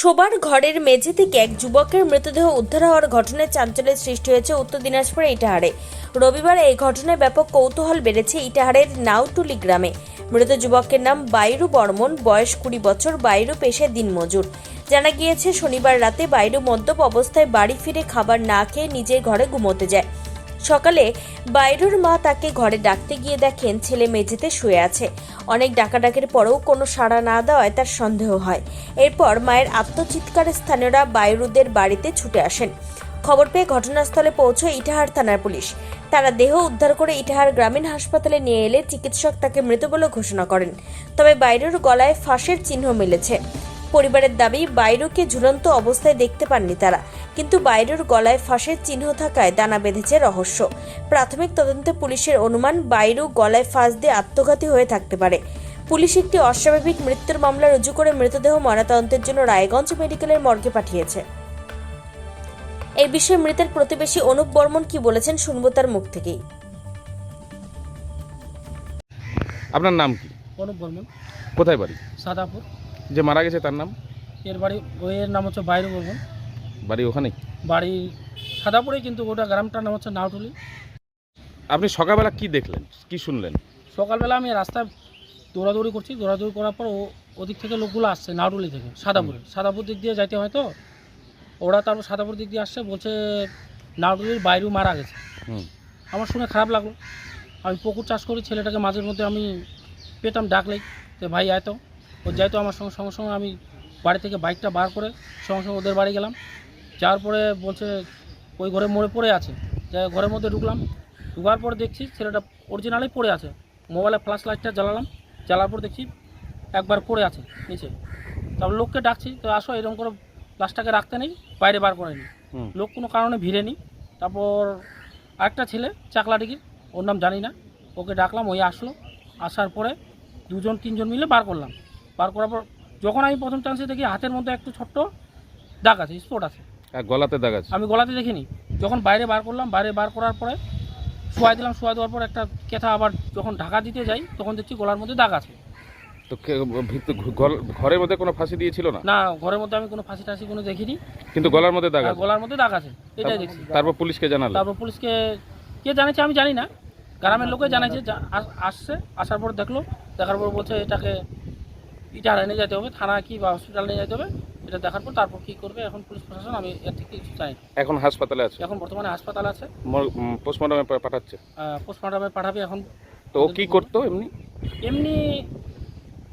শোবার ঘরের মেঝে থেকে এক যুবকের মৃতদেহ উদ্ধার হওয়ার ঘটনায় চাঞ্চল্যের সৃষ্টি হয়েছে উত্তর দিনাজপুরের ইটাহারে। রবিবার এই ঘটনায় ব্যাপক কৌতূহল বেড়েছে ইটাহারের নাউটুলি গ্রামে। মৃত যুবকের নাম বাইরু বর্মন, বয়স কুড়ি বছর, বাইরু পেশায় দিনমজুর। জানা গিয়েছে, শনিবার রাতে বাইরু মদ্যপ অবস্থায় বাড়ি ফিরে খাবার না খেয়ে নিজের ঘরে ঘুমোতে যায়। সকালে বাইরুর মা তাকে ঘরে ডাকতে গিয়ে দেখেন ছেলে মেঝেতে শুয়ে আছে। অনেক ডাকাডাকির পরেও কোনো সাড়া না দেওয়ায় তার সন্দেহ হয়। এরপর মায়ের আত্মচিৎকারে স্থানীয়রা বাইরুদের বাড়িতে ছুটে আসেন। খবর পেয়ে ঘটনাস্থলে পৌঁছয় ইটাহার থানার পুলিশ। তারা দেহ উদ্ধার করে ইটাহার গ্রামীণ হাসপাতালে নিয়ে এলে চিকিৎসক তাকে মৃত বলে ঘোষণা করেন। তবে বাইরুর গলায় ফাঁসের চিহ্ন মিলেছে। পরিবারের দাবি বাইরুকে ঝুলন্ত অবস্থায় দেখতে পাননি তারা। কিন্তু বাইরুর গলায় ফাঁসের চিহ্ন থাকায় দানা বেঁধেছে রহস্য। প্রাথমিক তদন্তে পুলিশের অনুমান বাইরু গলায় ফাঁস দিয়ে আত্মঘাতী হয়ে থাকতে পারে। পুলিশ একটি অস্বাভাবিক মৃত্যুর মামলা রুজু করে মৃতদেহ ময়নাতদন্তের জন্য রায়গঞ্জ মেডিকেলের মর্গে পাঠিয়েছে। এই বিষয়ে মৃতের প্রতিবেশী অনুপ বর্মন কি বলেছেন শুনব তার মুখ থেকেই। আপনার নাম কি? অনুপ বর্মন। কোথায় বাড়ি? সাদাপুর। যে মারা গেছে তার নাম? এর বাড়ি বইয়ের নাম হচ্ছে বাইরে বর্মন বাড়ি ওখানেই? বাড়ি সাদাপুরে কিন্তু ওটা গ্রামটার নাম হচ্ছে নাউটুলি আপনি সকালবেলা কি দেখলেন? কি শুনলেন? সকালবেলা আমি রাস্তায় দৌড়াদৌড়ি করছি। দৌড়াদৌড়ি করার পর ও ওদিক থেকে লোকগুলো আসছে নাউটুলি থেকে সাদাপুরে। সাদাপুর দিক দিয়ে যাইতে হয় তো? ওরা তারপর সাদাপুর দিক দিয়ে আসছে বলছে নাউটুলির বাইরেও মারা গেছে। হুম। আমার শুনে খারাপ লাগল। আমি পুকুর চাষ করি ছেলেটাকে মাঝের মধ্যে আমি পেতাম ডাকলেই যে ভাই আয় তো। ও যেহেতু আমার সঙ্গে সঙ্গে সঙ্গে আমি বাড়ি থেকে বাইকটা বার করে সঙ্গে সঙ্গে ওদের বাড়ি গেলাম। যাওয়ার পরে বলছে ওই ঘরে মরে পড়ে আছে। যাই ঘরের মধ্যে ঢুকলাম। ঢুকার পরে দেখছি ছেলেটা অরিজিনালি পড়ে আছে। মোবাইলে ফ্ল্যাশ লাইটটা জ্বালালাম। জ্বালার পর দেখছি একবার পড়ে আছে নিচে। তারপর লোককে ডাকছি তো আসো এরকম করে লাশটাকে রাখতে নেই বাইরে বার করে নিই। লোক কোনো কারণে ভিড়ে নি তারপর আরেকটা ছেলে চাকলাডিগির ওর নাম জানি না। ওকে ডাকলাম ওই আসলো। আসার পরে দুজন তিনজন মিলে বার করলাম। বার করার পর যখন আমি প্রথম চান্সে দেখি হাতের মধ্যে একটু ছোট্ট দাগ আছে স্পট আছে। আর গলাতে দাগ আছে? আমি গলাতে দেখিনি। যখন বাইরে বার করলাম বাইরে বার করার পরে শোয়াই দিলাম শোয়াই দেওয়ার পর একটা কেথা আবার যখন ঢাকা দিতে যাই তখন দেখছি গলার মধ্যে দাগ আছে। তো ঘরের মধ্যে কোনো ফাঁসি দিয়েছিল না? না ঘরের মধ্যে আমি কোনো ফাঁসি টাসি কোনো দেখিনি। কিন্তু গলার মধ্যে দাগ আছে? গলার মধ্যে দাগ আছে এটাই দেখছি। তারপর পুলিশকে জানালো? তারপর পুলিশকে কে জানিয়েছে আমি জানি না। গ্রামের লোকে জানাইছে আসছে আসার পর দেখল দেখার পর বলছে এটাকে ইটার এনে যেতে হবে থানা কি বা হসপিটাল নিয়ে যেতে হবে এটা দেখার পর তারপর কী করবে এখন পুলিশ প্রশাসন আমি এর থেকে কিছু চাই না। এখন হাসপাতালে আছে? এখন বর্তমানে হাসপাতাল আছে। পোস্টমর্টমে পাঠাচ্ছে? পোস্টমর্টমে পাঠাবে এখন। তো ও কি করতো এমনি? এমনি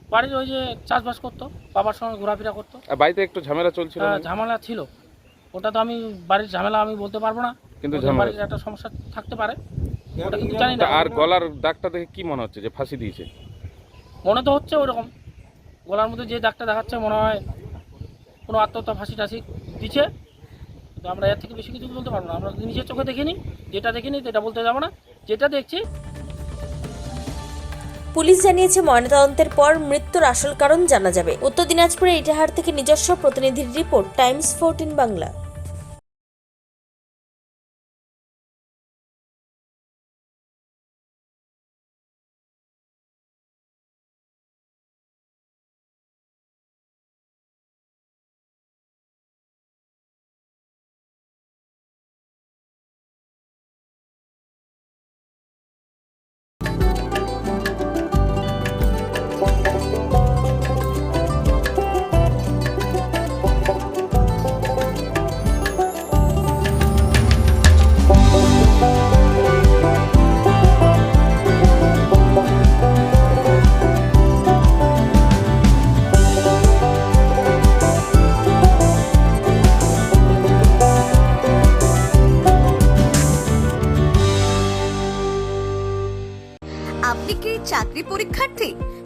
বাড়ির ওই যে চাষবাস করতো বাবার সঙ্গে ঘোরাফেরা করতো। আর বাড়িতে একটু ঝামেলা চলছিল আহ, না? ঝামেলা ছিল। ওটা তো আমি বাড়ির ঝামেলা আমি বলতে পারব না। কিন্তু ওদের ঝামেলা বাড়ির একটা সমস্যা থাকতে পারে। ওটা কিন্তু জানি তা আর গলার দাগটা দেখে কি মনে হচ্ছে যে ফাঁসি দিয়েছে? মনে তো হচ্ছে ওরকম। গলার মধ্যে যে ডাক্তার দেখাচ্ছে মনে হয় কোনো আত্মহত্যা ফাঁসি টাসি দিচ্ছে। তো আমরা এর থেকে বেশি কিছু বলতে পারব না। আমরা নিজের চোখে দেখিনি যেটা দেখিনি সেটা বলতে যাব না। যেটা দেখছি, পুলিশ জানিয়েছে ময়নাতদন্তের পর মৃত্যুর আসল কারণ জানা যাবে। উত্তর দিনাজপুরের ইটাহার থেকে নিজস্ব প্রতিনিধির রিপোর্ট, টাইমস ফোরটিন বাংলা।